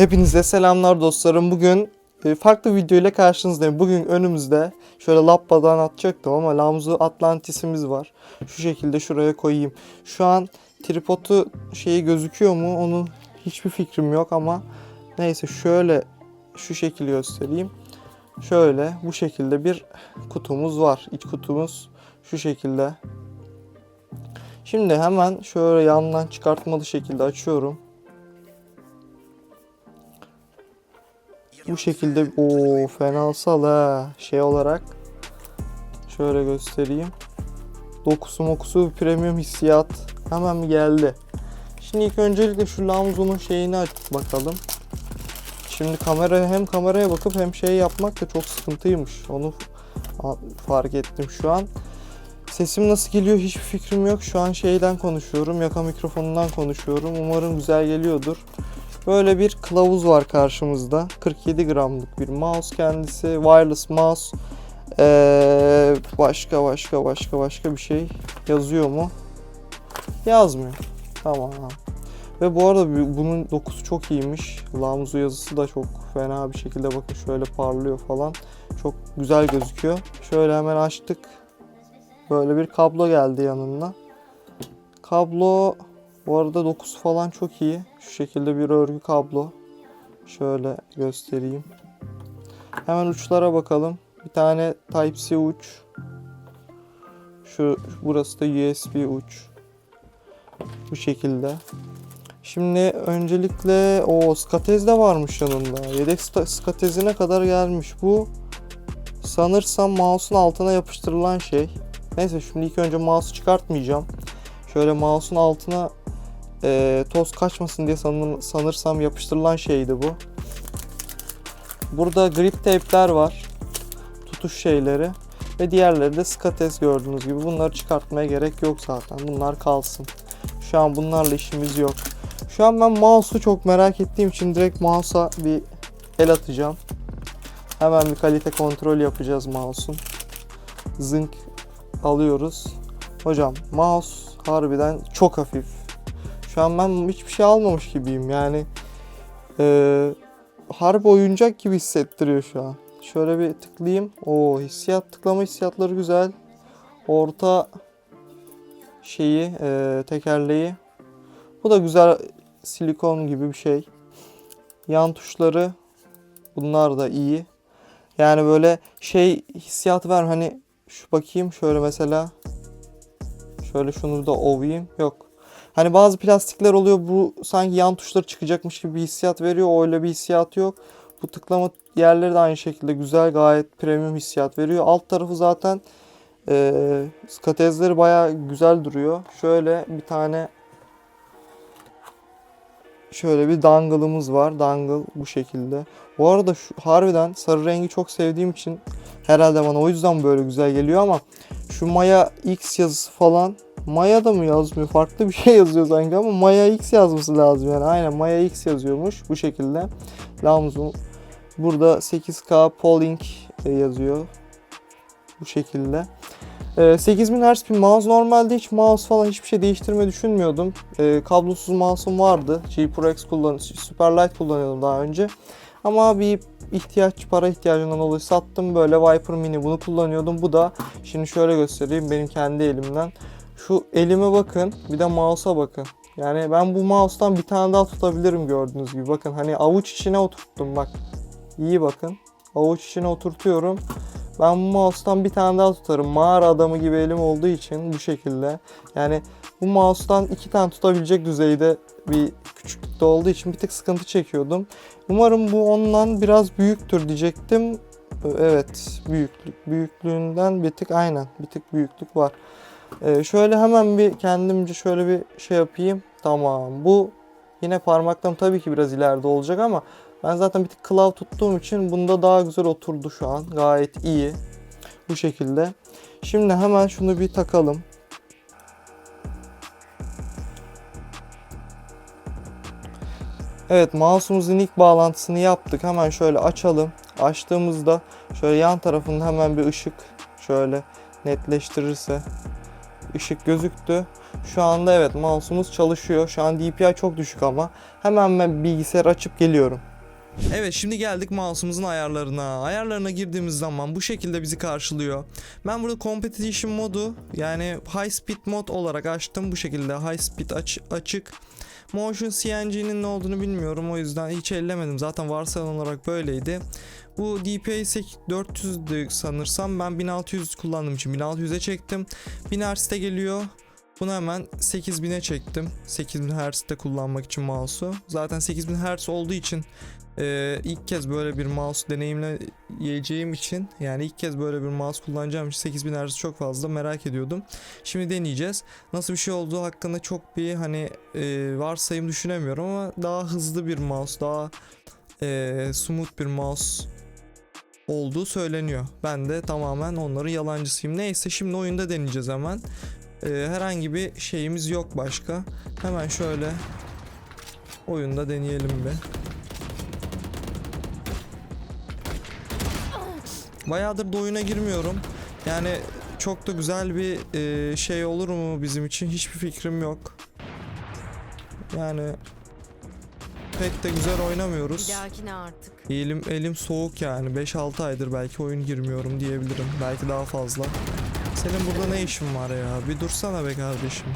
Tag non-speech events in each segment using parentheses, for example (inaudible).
Hepinize selamlar dostlarım. Bugün e, farklı video ile karşınızdayım. Bugün önümüzde şöyle Lappa'dan atacaktım ama Lamzu Atlantis'imiz var. Şu şekilde şuraya koyayım. Şu an tripodu şeyi gözüküyor mu? Onun hiçbir fikrim yok ama neyse şöyle şu şekil göstereyim. Şöyle bu şekilde bir kutumuz var. İç kutumuz şu şekilde. Şimdi hemen şöyle yandan çıkartmalı şekilde açıyorum. Bu şekilde o fenasal ha şey olarak şöyle göstereyim. Dokusu mokusu premium hissiyat hemen geldi. Şimdi ilk öncelikle şu Lamzo'nun şeyini aç bakalım. Şimdi kameraya hem kameraya bakıp hem şey yapmak da çok sıkıntıymış. Onu fa- fark ettim şu an. Sesim nasıl geliyor hiçbir fikrim yok. Şu an şeyden konuşuyorum. Yaka mikrofonundan konuşuyorum. Umarım güzel geliyordur. Böyle bir kılavuz var karşımızda. 47 gramlık bir mouse kendisi. Wireless mouse. Ee, başka başka başka başka bir şey yazıyor mu? Yazmıyor. Tamam. Ve bu arada bu- bunun dokusu çok iyiymiş. Lamzu yazısı da çok fena bir şekilde bakın şöyle parlıyor falan. Çok güzel gözüküyor. Şöyle hemen açtık. Böyle bir kablo geldi yanında. Kablo bu arada dokusu falan çok iyi. Şu şekilde bir örgü kablo. Şöyle göstereyim. Hemen uçlara bakalım. Bir tane Type-C uç. Şu burası da USB uç. Bu şekilde. Şimdi öncelikle o skatez de varmış yanında. Yedek skatezine kadar gelmiş. Bu sanırsam mouse'un altına yapıştırılan şey. Neyse şimdi ilk önce mouse'u çıkartmayacağım. Şöyle mouse'un altına e, toz kaçmasın diye sanır- sanırsam yapıştırılan şeydi bu. Burada grip tape'ler var. Tutuş şeyleri. Ve diğerleri de skates gördüğünüz gibi. Bunları çıkartmaya gerek yok zaten. Bunlar kalsın. Şu an bunlarla işimiz yok. Şu an ben mouse'u çok merak ettiğim için direkt mouse'a bir el atacağım. Hemen bir kalite kontrol yapacağız mouse'un. Zınk alıyoruz. Hocam mouse harbiden çok hafif. Şu an ben hiçbir şey almamış gibiyim yani. Eee harbi oyuncak gibi hissettiriyor şu an. Şöyle bir tıklayayım. O hissiyat tıklama hissiyatları güzel. Orta şeyi eee, tekerleği. Bu da güzel silikon gibi bir şey. Yan tuşları bunlar da iyi. Yani böyle şey hissiyatı ver hani şu bakayım şöyle mesela şöyle şunu da ovayım yok. Hani bazı plastikler oluyor bu sanki yan tuşları çıkacakmış gibi bir hissiyat veriyor. Öyle bir hissiyat yok. Bu tıklama yerleri de aynı şekilde güzel gayet premium hissiyat veriyor. Alt tarafı zaten e, skatezleri baya güzel duruyor. Şöyle bir tane şöyle bir dangle'ımız var. Dangle bu şekilde. Bu arada şu harbiden sarı rengi çok sevdiğim için herhalde bana o yüzden böyle güzel geliyor ama şu Maya X yazısı falan Maya da mı yazmıyor? Farklı bir şey yazıyor sanki ama Maya X yazması lazım yani. Aynen Maya X yazıyormuş bu şekilde. Lamzu. Burada 8K polling e, yazıyor. Bu şekilde. E, 8000 Hz bir mouse. Normalde hiç mouse falan hiçbir şey değiştirmeyi düşünmüyordum. E, kablosuz mouse'um vardı. G Pro X kullan Superlight kullanıyordum daha önce. Ama bir ihtiyaç, para ihtiyacından dolayı sattım. Böyle Viper Mini bunu kullanıyordum. Bu da şimdi şöyle göstereyim benim kendi elimden. Şu elime bakın, bir de mouse'a bakın. Yani ben bu mouse'tan bir tane daha tutabilirim gördüğünüz gibi. Bakın hani avuç içine oturttum bak. İyi bakın. Avuç içine oturtuyorum. Ben bu mouse'tan bir tane daha tutarım. Mağara adamı gibi elim olduğu için bu şekilde. Yani bu mouse'tan iki tane tutabilecek düzeyde bir küçüklükte olduğu için bir tık sıkıntı çekiyordum. Umarım bu ondan biraz büyüktür diyecektim. Evet, büyüklük büyüklüğünden bir tık aynen bir tık büyüklük var. Ee, şöyle hemen bir kendimce şöyle bir şey yapayım. Tamam. Bu yine parmaklarım tabii ki biraz ileride olacak ama ben zaten bir tık klav tuttuğum için bunda daha güzel oturdu şu an. Gayet iyi. Bu şekilde. Şimdi hemen şunu bir takalım. Evet mouse'umuzun ilk bağlantısını yaptık. Hemen şöyle açalım. Açtığımızda şöyle yan tarafında hemen bir ışık şöyle netleştirirse ışık gözüktü. Şu anda evet mouse'umuz çalışıyor. Şu an DPI çok düşük ama hemen ben bilgisayar açıp geliyorum. Evet şimdi geldik mouse'umuzun ayarlarına. Ayarlarına girdiğimiz zaman bu şekilde bizi karşılıyor. Ben burada competition modu yani high speed mod olarak açtım. Bu şekilde high speed aç- açık. Motion CNG'nin ne olduğunu bilmiyorum o yüzden hiç ellemedim. Zaten varsayılan olarak böyleydi. Bu DPI 400'dü sanırsam ben 1600 kullandığım için 1600'e çektim. 1000 Hz'de geliyor. Bunu hemen 8000'e çektim. 8000 Hz'de kullanmak için mouse'u. Zaten 8000 Hz olduğu için e, ilk kez böyle bir mouse deneyimleyeceğim için yani ilk kez böyle bir mouse kullanacağım için 8000 Hz çok fazla merak ediyordum. Şimdi deneyeceğiz. Nasıl bir şey olduğu hakkında çok bir hani e, varsayım düşünemiyorum ama daha hızlı bir mouse, daha e, smooth bir mouse olduğu söyleniyor. Ben de tamamen onların yalancısıyım. Neyse şimdi oyunda deneyeceğiz hemen. Ee, herhangi bir şeyimiz yok başka. Hemen şöyle oyunda deneyelim bir. Bayağıdır da oyuna girmiyorum. Yani çok da güzel bir e, şey olur mu bizim için hiçbir fikrim yok. Yani pek de güzel oynamıyoruz. dahakine artık. Elim elim soğuk yani 5-6 aydır belki oyun girmiyorum diyebilirim. Belki daha fazla. Senin burada ne işin var ya? Bir dursana be kardeşim.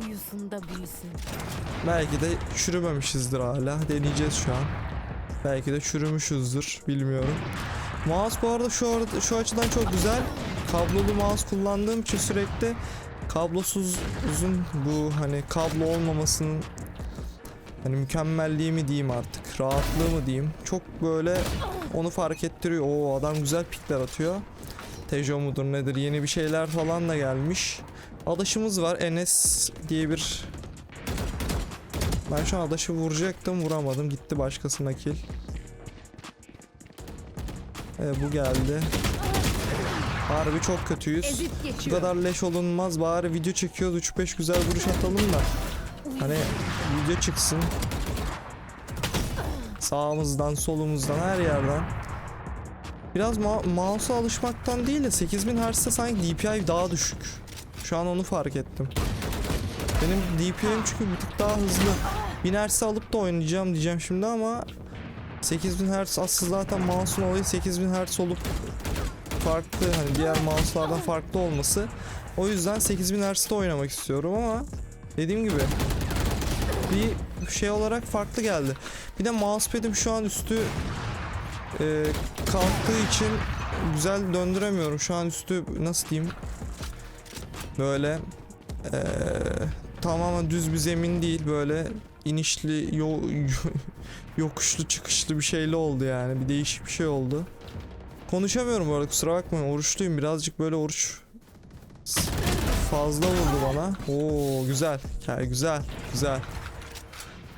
Uyusun da büyüsün. Belki de çürümemişizdir hala. Deneyeceğiz şu an. Belki de çürümüşüzdür. Bilmiyorum. Mouse bu arada şu, şu açıdan çok güzel. Kablolu mouse kullandığım için sürekli kablosuz uzun bu hani kablo olmamasının hani mükemmelliği mi diyeyim artık rahatlığı mı diyeyim çok böyle onu fark ettiriyor. O adam güzel pikler atıyor. Tejo mudur nedir yeni bir şeyler falan da gelmiş. Adaşımız var Enes diye bir ben şu an adaşı vuracaktım vuramadım gitti başkasına kill. Evet bu geldi. Harbi çok kötüyüz. Bu kadar leş olunmaz bari video çekiyoruz 3-5 güzel vuruş atalım da. Hani video çıksın. Sağımızdan solumuzdan her yerden. Biraz ma- mouse'a alışmaktan değil de 8000 Hz'de sanki DPI daha düşük. Şu an onu fark ettim. Benim DPI'm çünkü bir tık daha hızlı. 1000 Hz'e alıp da oynayacağım diyeceğim şimdi ama 8000 Hz aslında zaten mouse'un olayı 8000 Hz olup farklı hani diğer mouse'lardan farklı olması. O yüzden 8000 Hz'de oynamak istiyorum ama dediğim gibi bir şey olarak farklı geldi. Bir de mousepad'im şu an üstü e, kalktığı için güzel döndüremiyorum. Şu an üstü nasıl diyeyim? Böyle e, tamamen düz bir zemin değil böyle inişli yo, (laughs) yokuşlu çıkışlı bir şeyli oldu yani. Bir değişik bir şey oldu. Konuşamıyorum bu arada kusura bakmayın oruçluyum birazcık böyle oruç fazla vurdu bana. Oo güzel. Yani güzel. Güzel.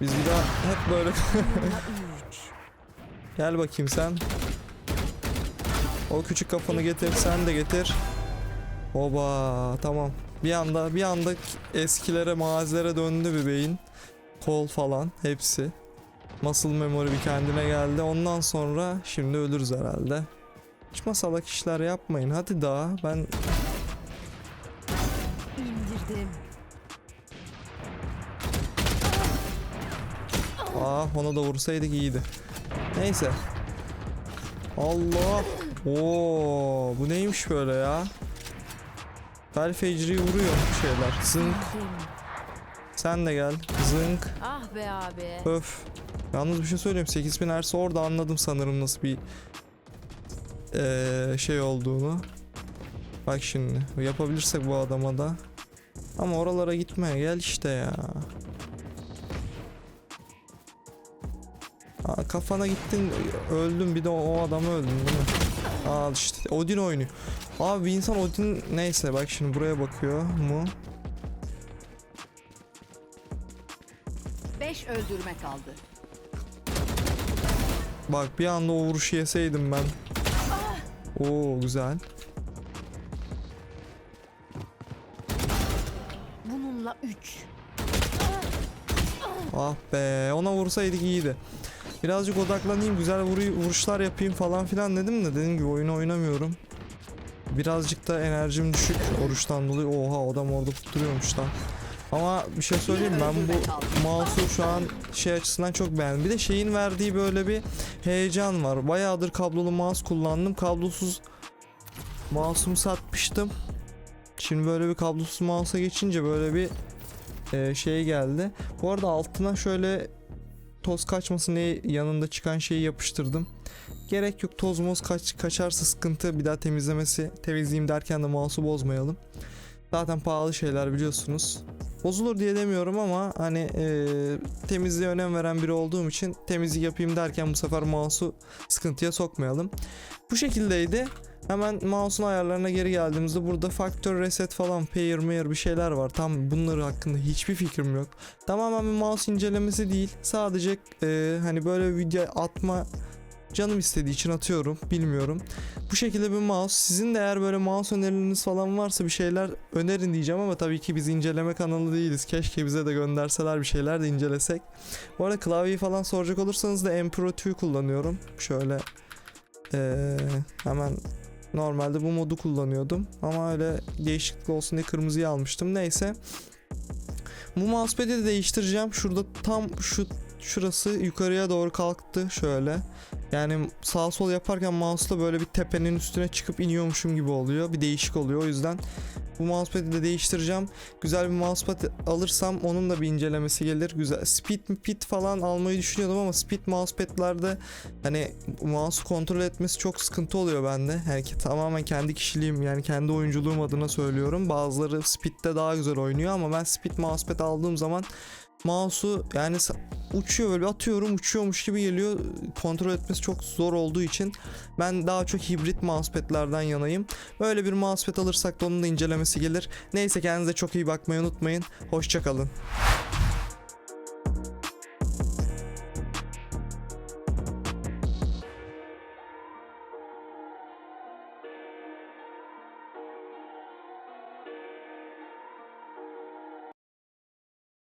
Biz bir daha hep böyle (laughs) Gel bakayım sen. O küçük kafanı getir, sen de getir. Oba, tamam. Bir anda bir anda eskilere, mazilere döndü bir beyin. Kol falan hepsi. Muscle memory bir kendine geldi. Ondan sonra şimdi ölürüz herhalde. Hiç masalak işler yapmayın. Hadi daha ben İndirdim. Aa ona da vursaydık iyiydi. Neyse. Allah. Oo bu neymiş böyle ya? Bel fecri vuruyor şeyler. Zınk. Sen de gel. Zınk. Ah be abi. Öf. Yalnız bir şey söyleyeyim. 8000 Hz orada anladım sanırım nasıl bir eee, şey olduğunu. Bak şimdi. Yapabilirsek bu adama da. Ama oralara gitme. Gel işte ya. Aa, kafana gittin öldün bir de o, o adamı öldün değil mi? Al işte Odin oynuyor. Abi bir insan Odin neyse bak şimdi buraya bakıyor mu? 5 öldürme kaldı. Bak bir anda o vuruşu yeseydim ben. Oo güzel. Bununla 3. Ah be ona vursaydık iyiydi. Birazcık odaklanayım güzel vuru- vuruşlar yapayım falan filan dedim de dediğim gibi oyunu oynamıyorum. Birazcık da enerjim düşük oruçtan dolayı. Oha adam orada tutturuyormuş lan. Ama bir şey söyleyeyim ben bu mouse'u şu an şey açısından çok beğendim. Bir de şeyin verdiği böyle bir heyecan var. Bayağıdır kablolu mouse kullandım. Kablosuz mouse'umu satmıştım. Şimdi böyle bir kablosuz mouse'a geçince böyle bir e, şey geldi. Bu arada altına şöyle toz kaçmasın diye yanında çıkan şeyi yapıştırdım. Gerek yok toz moz kaç, kaçarsa sıkıntı bir daha temizlemesi temizleyeyim derken de mouse'u bozmayalım. Zaten pahalı şeyler biliyorsunuz. Bozulur diye demiyorum ama hani e, temizliğe önem veren biri olduğum için temizlik yapayım derken bu sefer mouse'u sıkıntıya sokmayalım. Bu şekildeydi. Hemen mouse'un ayarlarına geri geldiğimizde burada faktör reset falan pair mair bir şeyler var. Tam bunları hakkında hiçbir fikrim yok. Tamamen bir mouse incelemesi değil. Sadece e, hani böyle video atma canım istediği için atıyorum. Bilmiyorum. Bu şekilde bir mouse. Sizin de eğer böyle mouse önerileriniz falan varsa bir şeyler önerin diyeceğim ama tabii ki biz inceleme kanalı değiliz. Keşke bize de gönderseler bir şeyler de incelesek. Bu arada klavyeyi falan soracak olursanız da M Pro 2 kullanıyorum. Şöyle eee, hemen normalde bu modu kullanıyordum ama öyle değişiklik olsun diye kırmızıyı almıştım. Neyse. Bu mousepad'i de değiştireceğim. Şurada tam şu şurası yukarıya doğru kalktı şöyle. Yani sağ sol yaparken mouse'la böyle bir tepenin üstüne çıkıp iniyormuşum gibi oluyor. Bir değişik oluyor. O yüzden bu mousepad'i de değiştireceğim. Güzel bir mousepad alırsam onun da bir incelemesi gelir. Güzel. Speed pit falan almayı düşünüyordum ama speed mousepad'lerde hani mouse kontrol etmesi çok sıkıntı oluyor bende. Yani tamamen kendi kişiliğim yani kendi oyunculuğum adına söylüyorum. Bazıları speed'de daha güzel oynuyor ama ben speed mousepad aldığım zaman mouse'u yani uçuyor böyle atıyorum uçuyormuş gibi geliyor. Kontrol etmesi çok zor olduğu için ben daha çok hibrit mousepad'lerden yanayım. Böyle bir mousepad alırsak da onun da incelemesi gelir. Neyse kendinize çok iyi bakmayı unutmayın. Hoşçakalın.